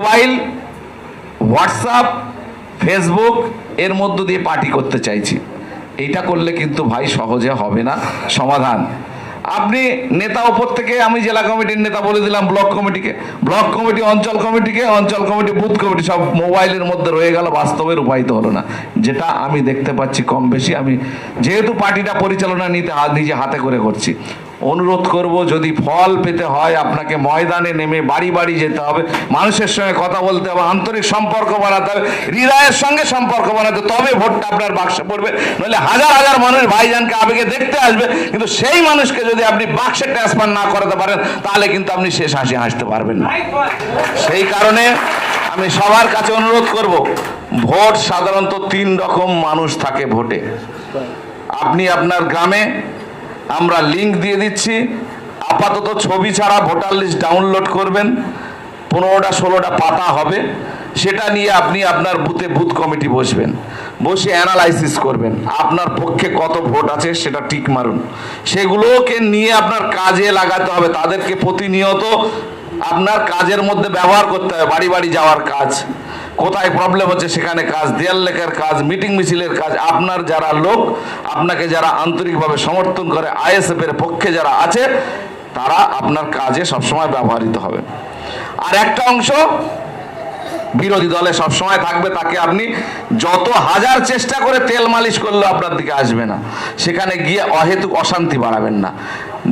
Mobile, WhatsApp, Facebook এর মধ্য দিয়ে পার্টি করতে চাইছি। এইটা করলে কিন্তু ভাই সহজে হবে না। সমাধান। আপনি নেতা ওপর থেকে আমি জেলা কমিটির নেতা বলে দিলাম, ব্লক কমিটিকে। ব্লক কমিটি, অঞ্চল কমিটিকে, অঞ্চল কমিটি, বুথ কমিটি, সব মোবাইলের মধ্যে রয়ে গেল, বাস্তবে রূপায়িত হলো না। যেটা আমি দেখতে পাচ্ছি কম বেশি। আমি যেহেতু পার্টিটা পরিচালনা নিতে নিজে হাতে করে করছি। অনুরোধ করব, যদি ফল পেতে হয়, আপনাকে ময়দানে নেমে বাড়ি বাড়ি যেতে হবে। মানুষের সঙ্গে কথা বলতে হবে, আন্তরিক সম্পর্ক বানাতে হবে, হৃদয়ের সঙ্গে সম্পর্ক বানাতে তবে ভোটটা আপনার বাক্সে পড়বে, নইলে হাজার হাজার মানুষ ভাইজানকে আবেগে দেখতে আসবে, কিন্তু সেই মানুষকে যদি আপনি বাক্সে ট্রান্সফার না করাতে পারেন, তাহলে কিন্তু আপনি শেষ হাসি হাসতে পারবেন না। সেই কারণে আমি সবার কাছে অনুরোধ করব, ভোট সাধারণত তিন রকম মানুষ থাকে ভোটে। আপনি আপনার গ্রামে আমরা লিংক দিয়ে দিচ্ছি। আপাতত ছবি ছাড়া ভোটার লিস্ট ডাউনলোড করবেন। পনেরোটা, ষোলোটা পাতা হবে। সেটা নিয়ে আপনি আপনার বুথে বুথ কমিটি বসবেন। বসে অ্যানালাইসিস করবেন। আপনার পক্ষে কত ভোট আছে সেটা টিক মারুন। সেগুলোকে নিয়ে আপনার কাজে লাগাতে হবে। তাদেরকে প্রতিনিয়ত আপনার কাজের মধ্যে ব্যবহার করতে হবে। বাড়ি বাড়ি যাওয়ার কাজ। কোথায় প্রবলেম হচ্ছে সেখানে কাজ, দেয়াল লেখার কাজ মিটিং মিছিলের কাজ, আপনার যারা লোক, আপনাকে যারা আন্তরিকভাবে সমর্থন করে আইএসএফ এর পক্ষে যারা আছে, তারা আপনার কাজে সবসময় ব্যবহৃত হবে। আর একটা অংশ, বিরোধী দলে সবসময় থাকবে, তাকে আপনি যত হাজার চেষ্টা করে তেল মালিশ করলেও আপনার দিকে আসবে না। সেখানে গিয়ে অহেতুক অশান্তি বাড়াবেন না।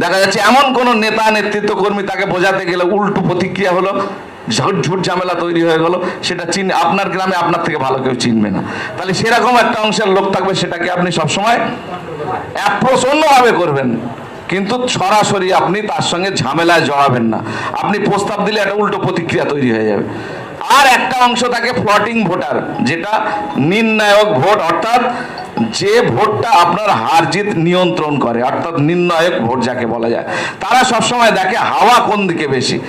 দেখা যাচ্ছে এমন কোন নেতা নেতৃত্ব কর্মী তাকে বোঝাতে গেলে উল্টো প্রতিক্রিয়া হলো ঝুট ঝুট ঝামেলা তৈরি হয়ে গেল। সেটা চিন আপনার গ্রামে আপনার থেকে ভালো কেউ চিনবে না। তাহলে সেরকম একটা অংশের লোক থাকবে, সেটাকে আপনি সবসময় অ্যাপ্রোচ অন্যভাবে করবেন। কিন্তু সরাসরি আপনি তার সঙ্গে ঝামেলায় জড়াবেন না। আপনি প্রস্তাব দিলে একটা উল্টো প্রতিক্রিয়া তৈরি হয়ে যাবে। আর একটা অংশ থাকে ফ্লটিং ভোটার যেটা নির্ণায়ক ভোট, অর্থাৎ যে ভোটটা আপনার হার জিত নিয়ন্ত্রণ করে, অর্থাৎ নির্ণায়ক ভোট যাকে বলা যায়। তারা সবসময় দেখে হাওয়া কোন দিকে বেশি।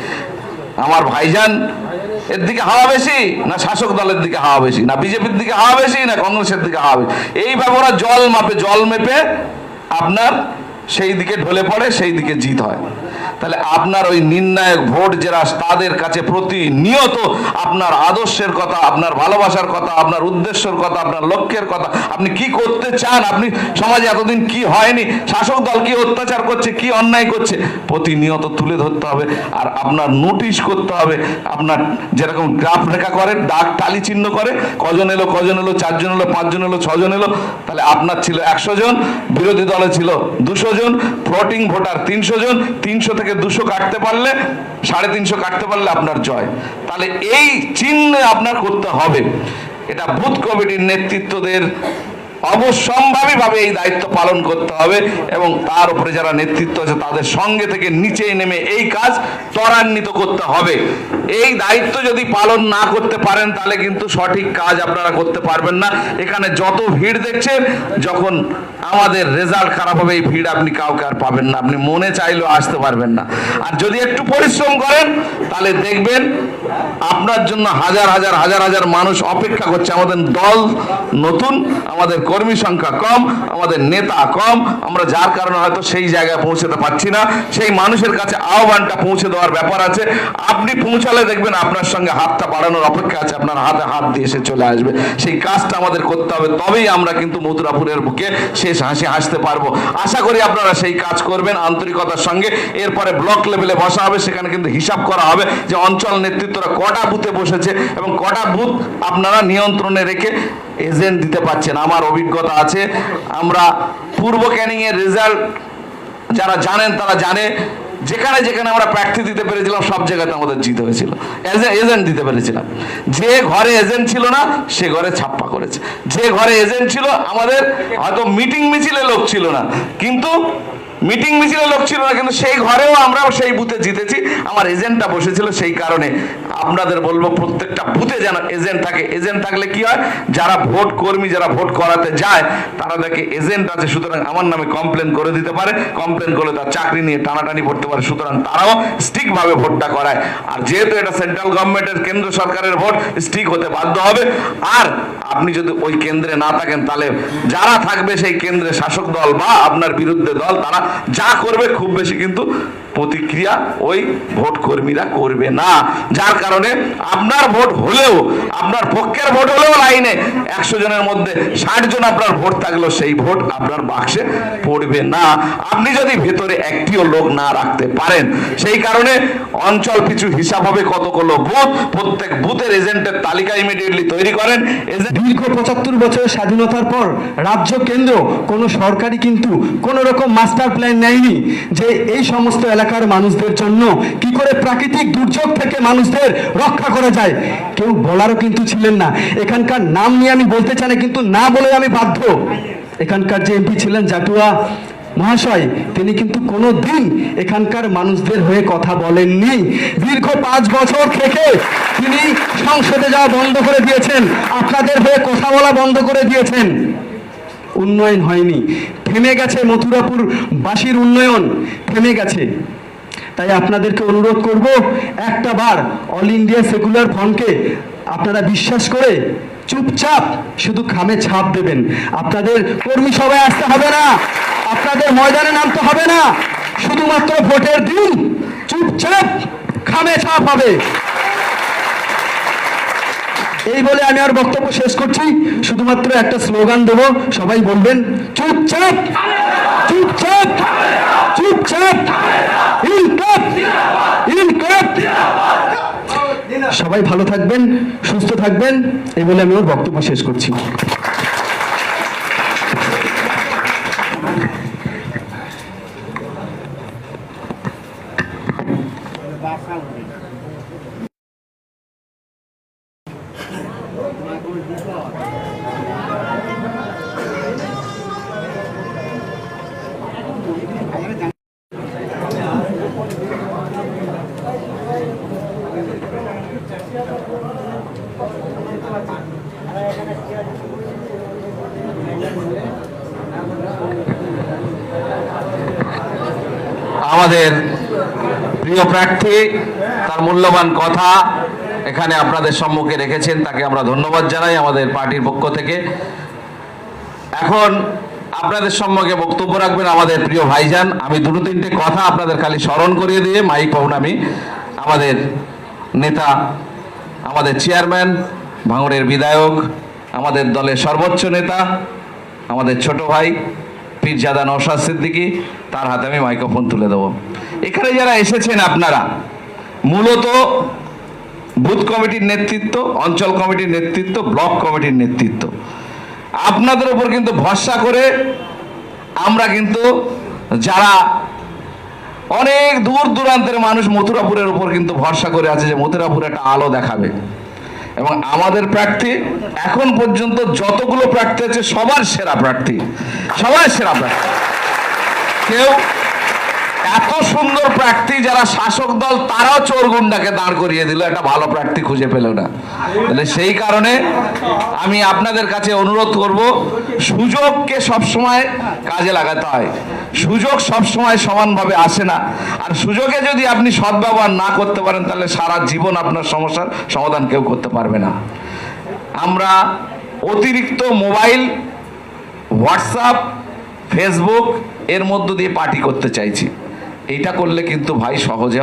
আমার ভাইজান, এর দিকে হাওয়া বেশি? না শাসক দলের দিকে হাওয়া বেশি? না বিজেপির দিকে হাওয়া বেশি? না কংগ্রেসের দিকে হাওয়া বেশি? এইভাবে ওরা জল মাপে, জল মেপে আপনার সেই দিকে ঢলে পড়ে, সেই দিকে জিত হয়। তাহলে আপনার ওই নির্ণায়ক ভোট যারা তাদের কাছে প্রতিনিয়ত আপনার আদর্শের কথা, আপনার ভালোবাসার কথা, আপনার উদ্দেশ্যের কথা, আপনার লক্ষ্যের কথা, আপনি কি করতে চান? আপনি সমাজে এতদিন কি হয়নি? শাসক দল কি অত্যাচার করছে? কি অন্যায় করছে? প্রতিনিয়ত তুলে ধরতে হবে আর আপনার নোটিশ করতে হবে। আপনার যেরকম গ্রাফ রেখা করে, ডাক টালি চিহ্ন করে, কজন এলো কজন এলো, চারজন এলো, পাঁচজন এলো, ছজন এলো, তাহলে আপনার ছিল একশো জন, বিরোধী দলে ছিল দুশো জন, ফ্লোটিং ভোটার তিনশো জন, তিনশো থেকে দুশো কাটতে পারলে, সাড়ে তিনশো কাটতে পারলে আপনার জয়। তাহলে এই চিহ্ন আপনার করতে হবে। এটা বুথ কমিটির নেতৃত্বদের অবশ্যম্ভাবীভাবে এই দায়িত্ব পালন করতে হবে এবং তার উপরে যারা নেতৃত্ব আছে তাদের সঙ্গে থেকে নিচে নেমে এই কাজ ত্বরান্বিত করতে হবে। এই দায়িত্ব যদি পালন না করতে পারেন তাহলে কিন্তু সঠিক কাজ আপনারা করতে পারবেন না। এখানে যত ভিড় দেখছেন, যখন আমাদের রেজাল্ট খারাপ হবে, এই ভিড় আপনি কাউকে আর পাবেন না। আপনি মনে চাইলেও আসতে পারবেন না। আর যদি একটু পরিশ্রম করেন, তাহলে দেখবেন আপনার জন্য হাজার হাজার হাজার হাজার মানুষ অপেক্ষা করছে। আমাদের দল নতুন, আমাদের কর্মী সংখ্যা কম, আমাদের নেতা কম, আমরা যার কারণে হয়তো সেই জায়গায় পৌঁছতে পারছি না, সেই মানুষের কাছে আহ্বানটা পৌঁছে দেওয়ার ব্যাপার আছে। আপনি পৌঁছালে দেখবেন আপনার সঙ্গে হাতটা বাড়ানোর অপেক্ষা আছে, আপনার হাতে হাত দিয়ে এসে চলে আসবে। সেই কাজটা আমাদের করতে হবে, তবেই আমরা কিন্তু মথুরাপুরের বুকে শেষ হাসি হাসতে পারব। আশা করি আপনারা সেই কাজ করবেন আন্তরিকতার সঙ্গে। এরপরে ব্লক লেভেলে বসা হবে, সেখানে কিন্তু হিসাব করা হবে যে অঞ্চল নেতৃত্বরা কটা বুথে বসেছে এবং কটা বুথ আপনারা নিয়ন্ত্রণে রেখে এজেন্ট দিতে পারছেন, আমার অভিজ্ঞতা আছে। আমরা পূর্ব ক্যানিং এর রেজাল্ট যারা জানেন তারা জানে, যেখানে যেখানে আমরা প্রার্থী দিতে পেরেছিলাম, সব জায়গাতে আমাদের জিত হয়েছিল। এজেন্ট দিতে পেরেছিলাম। যে ঘরে এজেন্ট ছিল না, সে ঘরে ছাপ্পা করেছে। যে ঘরে এজেন্ট ছিল, আমাদের হয়তো মিটিং মিছিলে লোক ছিল না। কিন্তু মিটিং মিছিলে লোক ছিল না, কিন্তু সেই ঘরেও আমরা সেই বুথে জিতেছি। আমার এজেন্টটা বসেছিল সেই কারণে আপনাদের বলব প্রত্যেকটা বুথে যেন এজেন্ট থাকে। এজেন্ট থাকলে কি হয়? যারা ভোট কর্মী, যারা ভোট করাতে যায়, তারা দেখে এজেন্ট আছে, সুতরাং আমার নামে কমপ্লেন করে দিতে পারে। কমপ্লেন করলে তার চাকরি নিয়ে টানাটানি পড়তে পারে, সুতরাং তারাও স্টিক ভাবে ভোটটা করায়। আর যেহেতু এটা সেন্ট্রাল গভর্নমেন্টের কেন্দ্র সরকারের ভোট স্টিক হতে বাধ্য হবে। আর আপনি যদি ওই কেন্দ্রে না থাকেন, তাহলে যারা থাকবে সেই কেন্দ্রে শাসক দল বা আপনার বিরুদ্ধে দল, তারা যা করবে খুব বেশি কিন্তু প্রতিক্রিয়া ওই ভোট কর্মীরা করবে না। যার কারণে আপনার ভোট হলেও, আপনার পক্ষের ভোট হলেও লাইনে একশো জনের মধ্যে ষাট জন আপনার ভোট থাকলেও সেই ভোট আপনার বাক্সে পড়বে না। আপনি যদি ভেতরে একটিও লোক না রাখতে পারেন, সেই কারণে অঞ্চল পিছু হিসাব হবে কতগুলো বুথ, প্রত্যেক বুথের এজেন্টের তালিকা ইমিডিয়েটলি তৈরি করেন। দীর্ঘ পঁচাত্তর বছরের স্বাধীনতার পর রাজ্য কেন্দ্র, কোনো সরকারি কিন্তু কোনো রকম মাস্টার প্ল্যান নেয়নি যে এই সমস্ত এলাকার মানুষদের জন্য কি করে প্রাকৃতিক দুর্যোগ থেকে মানুষদের রক্ষা করা যায়? কেউ বলারও কিন্তু ছিলেন না। এখানকার নাম নিয়ে আমি বলতে চাই না, কিন্তু না বলে আমি বাধ্য। এখানকার যে এমপি ছিলেন জাটুয়া মহাশয়, তিনি কিন্তু কোনো দিন এখানকার মানুষদের হয়ে কথা বলেননি। দীর্ঘ পাঁচ বছর থেকে তিনি সংসদে যাওয়া বন্ধ করে দিয়েছেন। আপনাদের হয়ে কথা বলা বন্ধ করে দিয়েছেন। উন্নয়ন হয়নি। থেমে গেছে মথুরাপুর বাসীর উন্নয়ন, থেমে গেছে। তাই আপনাদেরকে অনুরোধ করব, একটা বার অল ইন্ডিয়া সেকুলার ফ্রন্টকে আপনারা বিশ্বাস করে চুপচাপ শুধু খামে ছাপ দেবেন। আপনাদের কর্মী সভায় আসতে হবে না, আপনাদের ময়দানে নামতে হবে না। শুধুমাত্র ভোটের দিন চুপচাপ খামে ছাপ হবে। এই বলে আমি আর বক্তব্য শেষ করছি। শুধুমাত্র একটা স্লোগান দেবো। সবাই বলবেন, চুপচাপ চুপচাপ চুপচাপ সবাই ভালো থাকবেন, সুস্থ থাকবেন। এই বলে আমি ওর বক্তব্য শেষ করছি। আমাদের প্রিয় প্রার্থী তার মূল্যবান কথা এখানে আপনাদের সম্মুখে রেখেছেন, তাকে আমরা ধন্যবাদ জানাই আমাদের পার্টির পক্ষ থেকে। এখন আপনাদের সম্মুখে বক্তব্য রাখবেন আমাদের প্রিয় ভাইজান। আমি দুটো তিনটে কথা আপনাদের খালি স্মরণ করিয়ে দিয়ে মাইক পাউন আমি। আমাদের নেতা, আমাদের চেয়ারম্যান, ভাঙড়ের বিধায়ক, আমাদের দলের সর্বোচ্চ নেতা, আমাদের ছোট ভাই, পীরজাদা নৌসাদ সিদ্দিকী, তার হাতে আমি মাইক্রোফোন তুলে দেবো। এখানে যারা এসেছেন আপনারা, মূলত বুথ কমিটির নেতৃত্ব, অঞ্চল কমিটির নেতৃত্ব, ব্লক কমিটির নেতৃত্ব। আপনাদের উপর কিন্তু ভরসা করে আমরা কিন্তু যারা অনেক দূর দূরান্তের মানুষ মথুরাপুরের উপর কিন্তু ভরসা করে আছে যে মথুরাপুর একটা আলো দেখাবে। এবং আমাদের প্রার্থী এখন পর্যন্ত যতগুলো প্রার্থী আছে সবার সেরা প্রার্থী। সবার সেরা প্রার্থী। কেউ এত সুন্দর প্রার্থী যারা শাসক দল, তারাও চোর গুন্ডাকে দাঁড় করিয়ে দিল, একটা ভালো প্রার্থী খুঁজে পেল না। তাহলে সেই কারণে আমি আপনাদের কাছে অনুরোধ করব, সুযোগকে সবসময় কাজে লাগাতে হয়। সুযোগ সবসময় সমানভাবে আসে না। আর সুযোগে যদি আপনি সদ্ব্যবহার না করতে পারেন, তাহলে সারা জীবন আপনার সমস্যার সমাধান কেউ করতে পারবে না। আমরা অতিরিক্ত মোবাইল, হোয়াটসঅ্যাপ, ফেসবুক, এর মধ্য দিয়ে পার্টি করতে চাইছি। এইটা করলে কিন্তু ভাই সহজে